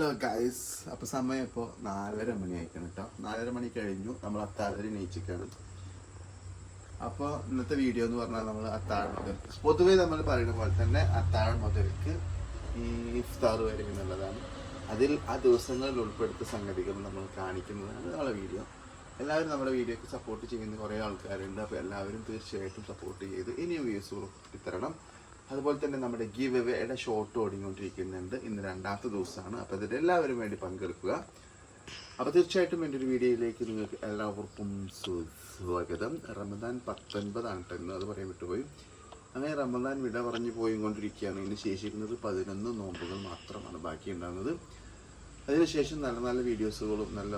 Hello guys അപ്പൊ സമയം ഇപ്പോൾ നാലര മണി ആയിക്കണം കേട്ടോ നാലര മണി കഴിഞ്ഞു. നമ്മൾ അത്താഴം നീച്ചിക്കാണ് അപ്പോൾ ഇന്നത്തെ വീഡിയോ എന്ന് പറഞ്ഞാൽ നമ്മൾ അത്താഴം മുതൽ പൊതുവേ നമ്മൾ പറയുന്ന പോലെ തന്നെ അത്താഴം മുതൽക്ക് ഈ ഇഫ്താർ വരെ എന്നുള്ളതാണ് അതിൽ ആ ദിവസങ്ങളിൽ ഉൾപ്പെടുത്ത സംഗതികൾ നമ്മൾ കാണിക്കുന്നതാണ് നമ്മളെ വീഡിയോ എല്ലാവരും നമ്മുടെ വീഡിയോക്ക് സപ്പോർട്ട് ചെയ്യുന്ന കുറേ ആൾക്കാരുണ്ട്. അപ്പോൾ എല്ലാവരും തീർച്ചയായിട്ടും സപ്പോർട്ട് ചെയ്ത് ഇനിയും വ്യൂസ് തരണം അതുപോലെ തന്നെ നമ്മുടെ ഗീവ് എവേയുടെ ഷോർട്ട് ഓടിക്കൊണ്ടിരിക്കുന്നുണ്ട് ഇന്ന് രണ്ടാമത്തെ ദിവസമാണ്. അപ്പോൾ ഇതിൽ എല്ലാവരും വേണ്ടി പങ്കെടുക്കുക. അപ്പോൾ തീർച്ചയായിട്ടും എന്റെ ഒരു വീഡിയോയിലേക്ക് നിങ്ങൾക്ക് എല്ലാവർക്കും സ്വാഗതം. റമദാൻ പത്തൊൻപതാണ് കേട്ടോ ഇന്ന്. അത് പറയാൻ വിട്ടുപോയി. അങ്ങനെ റമദാൻ വിട പറഞ്ഞു പോയിക്കൊണ്ടിരിക്കുകയാണ്. ഇനി ശേഷിക്കുന്നത് പതിനൊന്ന് നോമ്പുകൾ മാത്രമാണ് ബാക്കി ഉണ്ടാകുന്നത് അതിനുശേഷം നല്ല നല്ല വീഡിയോസുകളും നല്ല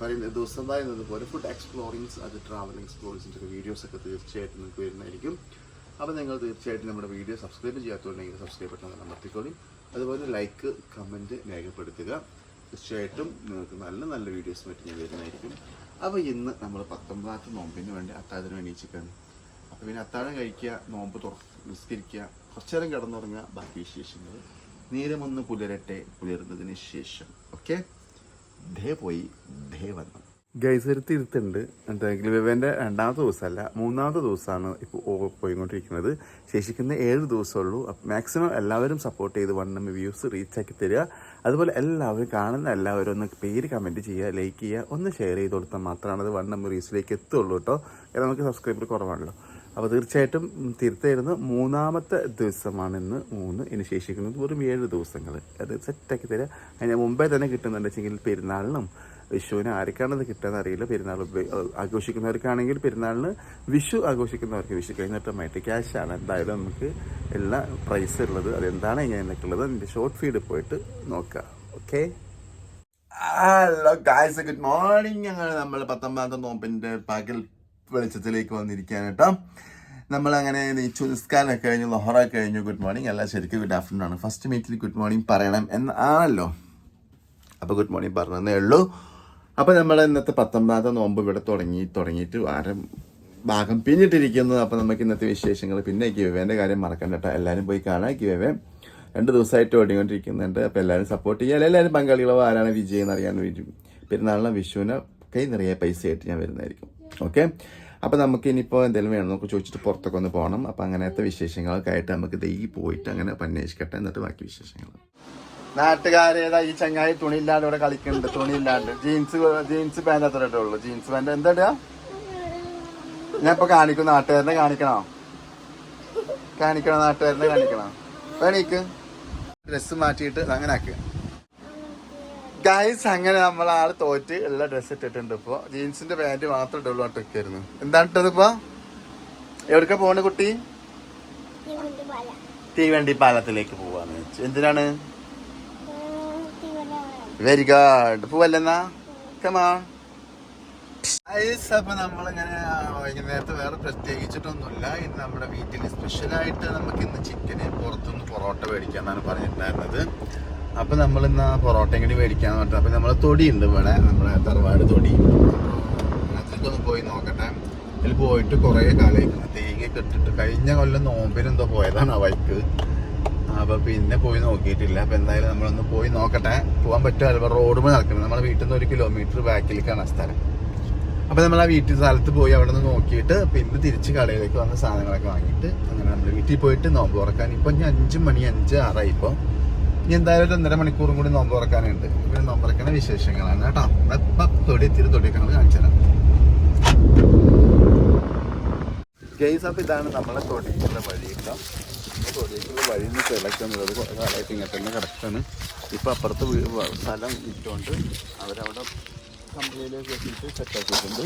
പറയുന്ന ദിവസം പറയുന്നത് പോലെ ഫുഡ് എക്സ്പ്ലോറിങ്സ് അത് ട്രാവൽ എക്സ്പ്ലോറിങ്സിന്റെ വീഡിയോസൊക്കെ തീർച്ചയായിട്ടും നിങ്ങൾക്ക് വരുന്നതായിരിക്കും. അപ്പോൾ നിങ്ങൾ തീർച്ചയായിട്ടും നമ്മുടെ വീഡിയോ സബ്സ്ക്രൈബ് ചെയ്യാത്തവരുണ്ടെങ്കിൽ സബ്സ്ക്രൈബ് ബട്ടൺ അമർത്തിക്കോളി. അതുപോലെ ലൈക്ക് കമന്റ് രേഖപ്പെടുത്തുക. തീർച്ചയായിട്ടും നിങ്ങൾക്ക് നല്ല നല്ല വീഡിയോസ് മറ്റും ഞാൻ വരുന്നതായിരിക്കും. അപ്പോൾ ഇന്ന് നമ്മൾ പത്തൊമ്പതാമത്തെ നോമ്പിന് വേണ്ടി അത്താഴത്തിന് വേണ്ടി ചിക്കൻ അപ്പോൾ പിന്നെ അത്താഴം കഴിക്കുക നോമ്പ് തുറ നിസ്കരിക്കുക കുറച്ചു നേരം കിടന്നുറങ്ങുക ബാക്കി വിശേഷങ്ങൾ. നേരമൊന്ന് പുലരട്ടെ പുലരുന്നതിന് ശേഷം. ഓക്കെ ധേ പോയി ധേ വന്നു. ഗൈസ് ഒരു തിരുത്തുണ്ട്. എന്തെങ്കിലും വിവേന്റെ രണ്ടാമത്തെ ദിവസമല്ല മൂന്നാമത്തെ ദിവസമാണ് ഇപ്പോൾ പോയിക്കൊണ്ടിരിക്കുന്നത്. ശേഷിക്കുന്ന ഏഴ് ദിവസമുള്ളൂ. മാക്സിമം എല്ലാവരും സപ്പോർട്ട് ചെയ്ത് വൺ എം വ്യൂസ് റീച്ച് ആക്കി തരിക. അതുപോലെ എല്ലാവരും കാണുന്ന എല്ലാവരും ഒന്ന് പേര് കമന്റ് ചെയ്യുക ലൈക്ക് ചെയ്യുക ഒന്ന് ഷെയർ ചെയ്ത് കൊടുത്താൽ മാത്രമാണ് അത് വൺ എം എത്തുള്ളൂ കേട്ടോ കാരണം നമുക്ക് സബ്സ്ക്രൈബർ കുറവാണല്ലോ. അപ്പോൾ തീർച്ചയായിട്ടും തിരുത്തായിരുന്നു മൂന്നാമത്തെ ദിവസമാണ് ഇന്ന് മൂന്ന്. ഇനി ശേഷിക്കുന്നത് വെറും ഏഴ് ദിവസങ്ങൾ അത് സെറ്റാക്കി തരിക. അതിന് മുമ്പേ തന്നെ കിട്ടുന്നുണ്ട് വെച്ചെങ്കിൽ പെരുന്നാളിനും വിഷുവിന് ആർക്കാണത് കിട്ടാന്ന് അറിയില്ല പെരുന്നാൾ ആഘോഷിക്കുന്നവർക്കാണെങ്കിൽ പെരുന്നാളിന് വിഷു ആഘോഷിക്കുന്നവർക്ക് വിഷു കഴിഞ്ഞിട്ടുമായിട്ട് ക്യാഷാണ് എന്തായാലും നമുക്ക് എല്ലാ പ്രൈസ് ഉള്ളത് അതെന്താണ് ഞാൻ എന്നൊക്കെയുള്ളത് എന്റെ ഷോർട്ട് ഫീഡ് പോയിട്ട് നോക്കാം. Okay hello guys good morning ഞങ്ങൾ നമ്മൾ പത്തൊമ്പതാമത്തെ നോമ്പിന്റെ പകൽ വെളിച്ചത്തിലേക്ക് വന്നിരിക്കുകയാണ് കേട്ടോ. നമ്മൾ അങ്ങനെ നെയ്ച്ചു നിസ്കാരമൊക്കെ കഴിഞ്ഞു ലൊഹറൊക്കെ കഴിഞ്ഞു. ഗുഡ് മോർണിംഗ് എല്ലാം ശരിക്കും ഗുഡ് ആഫ്റ്റർനൂൺ ആണ്. ഫസ്റ്റ് മീറ്റിൽ ഗുഡ് മോർണിംഗ് പറയണം എന്നാണല്ലോ. അപ്പോൾ ഗുഡ് മോർണിംഗ് പറഞ്ഞതേ ഉള്ളൂ. അപ്പോൾ നമ്മൾ ഇന്നത്തെ പത്തൊമ്പതാമത്തെ നോമ്പ് ഇവിടെ തുടങ്ങി തുടങ്ങിയിട്ട് വാരം ഭാഗം പിന്നിട്ടിരിക്കുന്നു. അപ്പോൾ നമുക്ക് ഇന്നത്തെ വിശേഷങ്ങൾ. പിന്നെ ഗിവേന്റെ കാര്യം മറക്കണ്ട കേട്ടോ. എല്ലാവരും പോയി കാണാം. ഗിവേ രണ്ട് ദിവസമായിട്ട് ഓടിക്കൊണ്ടിരിക്കുന്നുണ്ട്. അപ്പോൾ എല്ലാവരും സപ്പോർട്ട് ചെയ്യുക എല്ലാവരും പങ്കാളികളോ ആരാണ് വിജയം എന്നറിയാൻ വേണ്ടി പെരുന്നാളിന് വിഷുവിന് കൈ നിറയെ പൈസ ആയിട്ട് ഞാൻ വരുന്നതായിരിക്കും. ഓക്കെ അപ്പോൾ നമുക്ക് ഇനിയിപ്പോൾ എന്തെങ്കിലും വേണം നമുക്ക് ചോദിച്ചിട്ട് പുറത്തൊക്കെ ഒന്ന് പോകണം അപ്പോൾ അങ്ങനത്തെ വിശേഷങ്ങളൊക്കെ ആയിട്ട് നമുക്ക് ദൈ പോയിട്ട് അങ്ങനെ അന്വേഷിക്കട്ടെ. എന്നിട്ട് ബാക്കി വിശേഷങ്ങൾ. നാട്ടുകാരേതാ ഈ ചങ്ങായി തുണി തുണിയില്ലാണ്ട് ഇവിടെ കളിക്കുന്നുണ്ട് തുണി തുണിയില്ലാണ്ട്. ജീൻസ് ജീൻസ് പാന്റ് അത്ര ഇട്ടുള്ളൂ. ജീൻസ് പാന്റ് എന്താ ഞാൻ ഇപ്പൊ കാണിക്കും നാട്ടുകാരനെ കാണിക്കണോ? കാണിക്കണോ നാട്ടുകാരനെ കാണിക്കണോ? വേണീക്ക് ഡ്രസ്സ് മാറ്റിയിട്ട് അങ്ങനെ ആക്കുക ഗൈസ് അങ്ങനെ നമ്മൾ ആൾ തോറ്റ് ഉള്ള ഡ്രസ്സ് ഇട്ടിട്ടുണ്ട് ഇപ്പൊ. ജീൻസിന്റെ പാന്റ് മാത്രം ഇട്ടുള്ളൂ അട്ടൊക്കെയായിരുന്നു എന്താണ് ഇട്ടത് ഇപ്പൊ? എവിടക്ക പോണ് കുട്ടി? തീവണ്ടി പാല തീവണ്ടി പാലത്തിലേക്ക് പോവാന്ന് വെച്ചു എന്തിനാണ്? വെരി ഗുഡ് പോവല്ലെന്നാ? കമാ അപ്പൊ നമ്മളിങ്ങനെ വൈകുന്നേരത്ത് വേറെ പ്രത്യേകിച്ചിട്ടൊന്നുമില്ല. ഇന്ന് നമ്മുടെ വീട്ടിൽ സ്പെഷ്യലായിട്ട് നമുക്ക് ഇന്ന് ചിക്കന് പുറത്തുനിന്ന് പൊറോട്ട മേടിക്കാന്നാണ് പറഞ്ഞിട്ടുണ്ടായിരുന്നത്. അപ്പൊ നമ്മൾ ഇന്ന് ആ പൊറോട്ട കൂടി മേടിക്കാന്ന് പറഞ്ഞിട്ട് അപ്പൊ നമ്മളെ ഉണ്ട് ഇവിടെ നമ്മുടെ തറവാട് തൊടി. അതിലേക്കൊന്ന് പോയി നോക്കട്ടെ. അതിൽ പോയിട്ട് കുറേ കാലം തേങ്ങയൊക്കെ കെട്ടിട്ട് കഴിഞ്ഞ കൊല്ലം നോമ്പിനെന്തോ പോയതാണ് ആ വൈക്ക്. അപ്പൊ പിന്നെ പോയി നോക്കിയിട്ടില്ല. അപ്പോൾ എന്തായാലും നമ്മളൊന്ന് പോയി നോക്കട്ടെ. പോകാൻ പറ്റുമല്ലോ റോഡ് പോയി നടക്കണം. നമ്മുടെ വീട്ടിൽ നിന്ന് ഒരു കിലോമീറ്റർ ബാക്കിലേക്കാണ് സ്ഥലം. അപ്പോൾ നമ്മൾ ആ വീട്ടിൽ സ്ഥലത്ത് പോയി അവിടെ നിന്ന് നോക്കിയിട്ട് പിന്നെ തിരിച്ച് കടയിലേക്ക് വന്ന സാധനങ്ങളൊക്കെ വാങ്ങിയിട്ട് അങ്ങനെ നമ്മൾ വീട്ടിൽ പോയിട്ട് നോമ്പ് തുറക്കാൻ. ഇപ്പൊ ഇനി അഞ്ച് മണി അഞ്ച് ആറായി ഇപ്പൊ. ഇനി എന്തായാലും ഒരു ഒന്നര മണിക്കൂറും കൂടി നോമ്പ് തുറക്കാനുണ്ട്. പിന്നെ നോമ്പ് തുറക്കുന്ന വിശേഷങ്ങളാണ് കേട്ടോ. ഇപ്പൊ തൊടി തിരി നമ്മൾ കാണിച്ചു തരാം. ഗെയ്സ് അപ്പൊ ഇതാണ് നമ്മളെ തൊടിയിലുള്ള വഴി കേട്ടോ. ഈ തൊടിക്കുള്ള വഴി നിന്ന് കിളക്കുന്നത് കുറേ കാലമായിട്ട് ഇങ്ങനെ തന്നെ കിടക്കാണ് ഇപ്പൊ അപ്പുറത്ത് സ്ഥലം ഇട്ടുകൊണ്ട് അവരവിടെ കമ്പനിയിലേക്ക് എത്തിയിട്ട് സെറ്റാക്കിയിട്ടുണ്ട്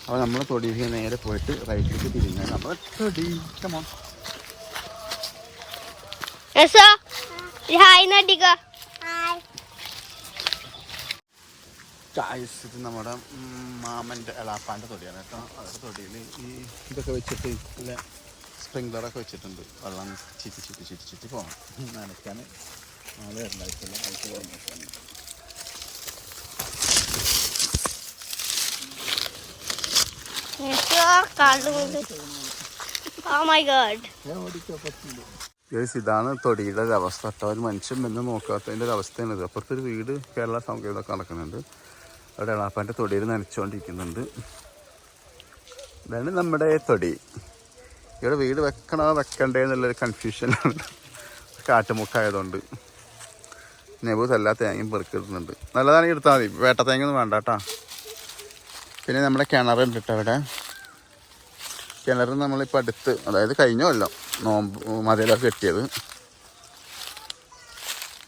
അപ്പോൾ നമ്മൾ തൊടിയിൽ നേരെ പോയിട്ട് റൈറ്റിലേക്ക് തിരിഞ്ഞാൽ നമ്മൾ തൊടി ചായസ് ഇത് നമ്മുടെ മാമന്റെ എളാപ്പാന്റെ തൊടിയാണ് കേട്ടോ. അവരുടെ തൊടിയിൽ ഈ ഇതൊക്കെ വെച്ചിട്ട് നല്ല സ്പ്രിങ്ക്ലറൊക്കെ വെച്ചിട്ടുണ്ട്. വെള്ളം ചുറ്റി ചുറ്റി ചുറ്റി ചുറ്റി പോകണം. നനയ്ക്കാൻ നാളെ രണ്ടാഴ്ചയുള്ള ആഴ്ച പോകുന്നു ഇതാണ് തൊടിയുടെ ഒരു അവസ്ഥ കേട്ടോ ഒരു മനുഷ്യൻ എന്ന് നോക്കാത്തതിന്റെ ഒരു അവസ്ഥയാണ് ഇത് അപ്പുറത്തൊരു വീട് കേരള സംഗീതമൊക്കെ നടക്കുന്നുണ്ട്. അവിടെ എളാപ്പാന്റെ തൊടിയിൽ നനച്ചുകൊണ്ടിരിക്കുന്നുണ്ട്. ഇതാണ് നമ്മുടെ തൊടി. ഇവിടെ വീട് വെക്കണോ വെക്കണ്ടേ എന്നുള്ളൊരു കൺഫ്യൂഷനാണ് കാട്ടുമുക്കായതുകൊണ്ട് നെബൂസ് എല്ലാ തേങ്ങയും പെറുക്കിടുന്നുണ്ട് നല്ലതാണെങ്കിൽ എടുത്താൽ മതി. വേട്ട തേങ്ങയൊന്നും വേണ്ട കേട്ടോ പിന്നെ നമ്മുടെ കിണറുണ്ട് കേട്ടോ അവിടെ. കിണർ നമ്മളിപ്പോൾ അടുത്ത് അതായത് കഴിഞ്ഞ കൊല്ലം നോമ്പ് മതിലൊക്കെ കെട്ടിയത്.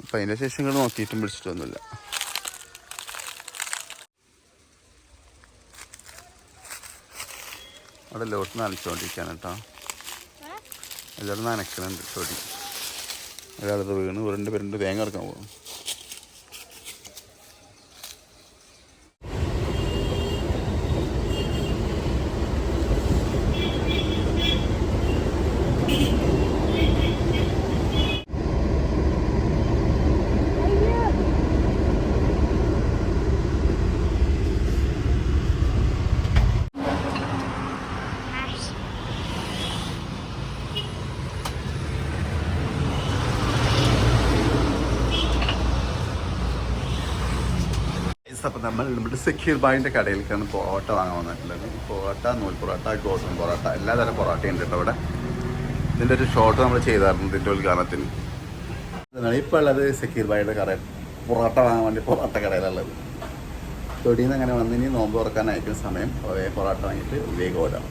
അപ്പം അതിന്റെ ശേഷം ഇങ്ങോട്ട് നോക്കിയിട്ടും പിടിച്ചിട്ടൊന്നുമില്ല. അവിടെ ലോട്ട് നനച്ചുകൊണ്ടിരിക്കുകയാണ് കേട്ടോ. എല്ലാവരും നനക്കണുണ്ട് തൊടി. ഒരാളത് വീണ് ഉരുണ്ട് പെരുണ്ട് തേങ്ങ ഇറക്കാൻ പോകും അപ്പം നമ്മൾ നമ്മുടെ സെക്യൂർ ബായിന്റെ കടയിലേക്കാണ് പൊറോട്ട വാങ്ങാൻ വന്നിട്ടുള്ളത്. പൊറോട്ട നൂൽ പൊറോട്ട ഗോതമ്പ് പൊറോട്ട എല്ലാതരം പൊറോട്ടയും ഉണ്ട് ഇവിടെ. ഇതിന്റെ ഒരു ഷോട്ട് നമ്മൾ ചെയ്തായിരുന്നു ഇതിന്റെ ഉദ്ഘാടനത്തിന്. ഇപ്പോൾ ഉള്ളത് സെക്യൂർ ബായിയുടെ കട പൊറോട്ട വാങ്ങാൻ വേണ്ടി പൊറോട്ട കടയിലുള്ളത്. തൊടിയിൽ നിന്ന് അങ്ങനെ വന്നിനി നോമ്പ് തുറക്കാനായിരിക്കും സമയം. പൊറോട്ട വാങ്ങിയിട്ട് വേഗം ഓടാം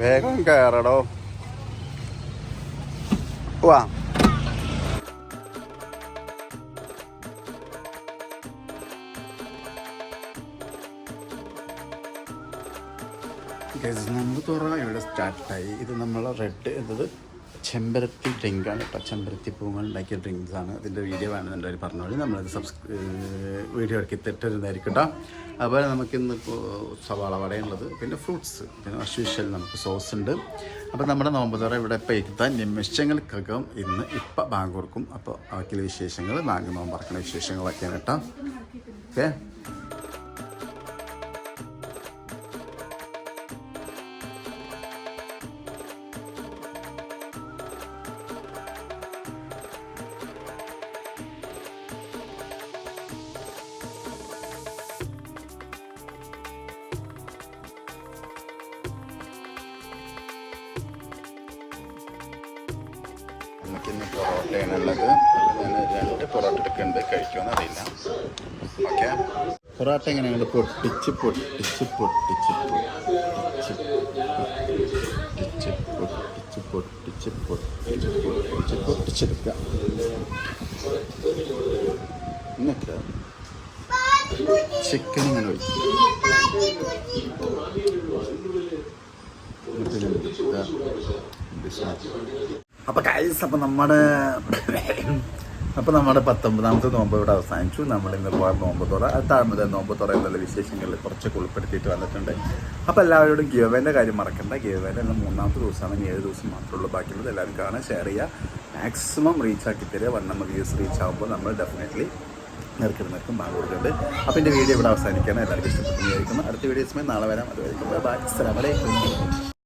വേഗം കയറടോ വാ. നമ്മൾ തുറ ഇവിടെ സ്റ്റാർട്ടായി ഇത് നമ്മൾ റെഡ് എന്നത് ചെമ്പരത്തി ഡ്രിങ്കാണ് കേട്ടോ. ചെമ്പരത്തി പൂങ്ങൾ ഉണ്ടാക്കിയ ഡ്രിങ്ക്സാണ് ആണ്. ഇതിന്റെ വീഡിയോ വേണമെന്നുണ്ടെങ്കിൽ പറഞ്ഞോളി നമ്മളത് സബ്സ്ക്രൈ വീഡിയോ ഇറക്കി തെറ്റരുന്നതായിരിക്കും കേട്ടോ. അതുപോലെ നമുക്കിന്ന് സവാള വടയുള്ളത് പിന്നെ ഫ്രൂട്ട്സ് പിന്നെ അഷ്യൂഷ്യൽ നമുക്ക് സോസ് ഉണ്ട്. അപ്പോൾ നമ്മുടെ നോമ്പ് ഇവിടെ ഇപ്പോൾ എത്താൻ നിമിഷങ്ങൾക്കകം ഇന്ന് ഇപ്പം ബാങ്ക് കൊടുക്കും അപ്പോൾ അവയ്ക്കുള്ള വിശേഷങ്ങൾ ബാങ്ക് നോമ്പ് പറക്കുന്ന വിശേഷങ്ങളൊക്കെയാണ് കേട്ടോ. ഓക്കെ? നമുക്കിന്ന് പൊറോട്ടയാണുള്ളത്. ഞാൻ രണ്ട് പൊറോട്ട എടുക്കുന്നുണ്ട് കഴിക്കുമെന്ന് അറിയില്ല ഓക്കെ. പൊറോട്ട എങ്ങനെയാണ് പൊട്ടിച്ച് പൊട്ടിച്ച് പൊട്ടിച്ച് പൊട്ടിച്ച് പൊട്ടിച്ച് പൊട്ടിച്ച് പൊട്ടിച്ച് പൊട്ടിച്ച് പൊട്ടിച്ചെടുക്കുക എന്നിട്ട് ചിക്കൻ ഇങ്ങനെ വയ്ക്കുക അപ്പൊ കൈസ് അപ്പൊ നമ്മുടെ അപ്പൊ നമ്മുടെ പത്തൊമ്പതാമത്തെ നോമ്പ് ഇവിടെ അവസാനിച്ചു. നമ്മൾ ഇന്ന് പോയ നോമ്പ് തുറ താഴ്മത നോമ്പ് തുറ എന്നുള്ള വിശേഷങ്ങളിൽ കുറച്ചൊക്കെ ഉൾപ്പെടുത്തിയിട്ട് വന്നിട്ടുണ്ട്. അപ്പൊ എല്ലാവരോടും ഗിയോവേന്റെ കാര്യം മറക്കണ്ട. ഗിയോവേന്റെ ഇന്ന് മൂന്നാമത്തെ ദിവസമാണ്. ഏഴ് ദിവസം മാത്രമേ ഉള്ളൂ ബാക്കിയുള്ളത് എല്ലാവരും കാണാൻ ഷെയർ ചെയ്യുക. മാക്സിമം റീച്ച് ആക്കി തരിക. നമ്മൾ വ്യൂസ് റീച്ച് ആകുമ്പോൾ നമ്മൾ ഡെഫിനറ്റ്ലി നിരക്കിടുന്നവർക്കും ബാങ്ക് കൊടുക്കുന്നുണ്ട്. അപ്പം എന്റെ വീഡിയോ ഇവിടെ അവസാനിക്കാണ് എല്ലാവർക്കും ഇഷ്ടപ്പെട്ടു വിചാരിക്കുന്നു. അടുത്ത വീഡിയോസുമായി നാളെ വരാം. അതുവരെയും ബൈ അസ്സലാമലൈക്കും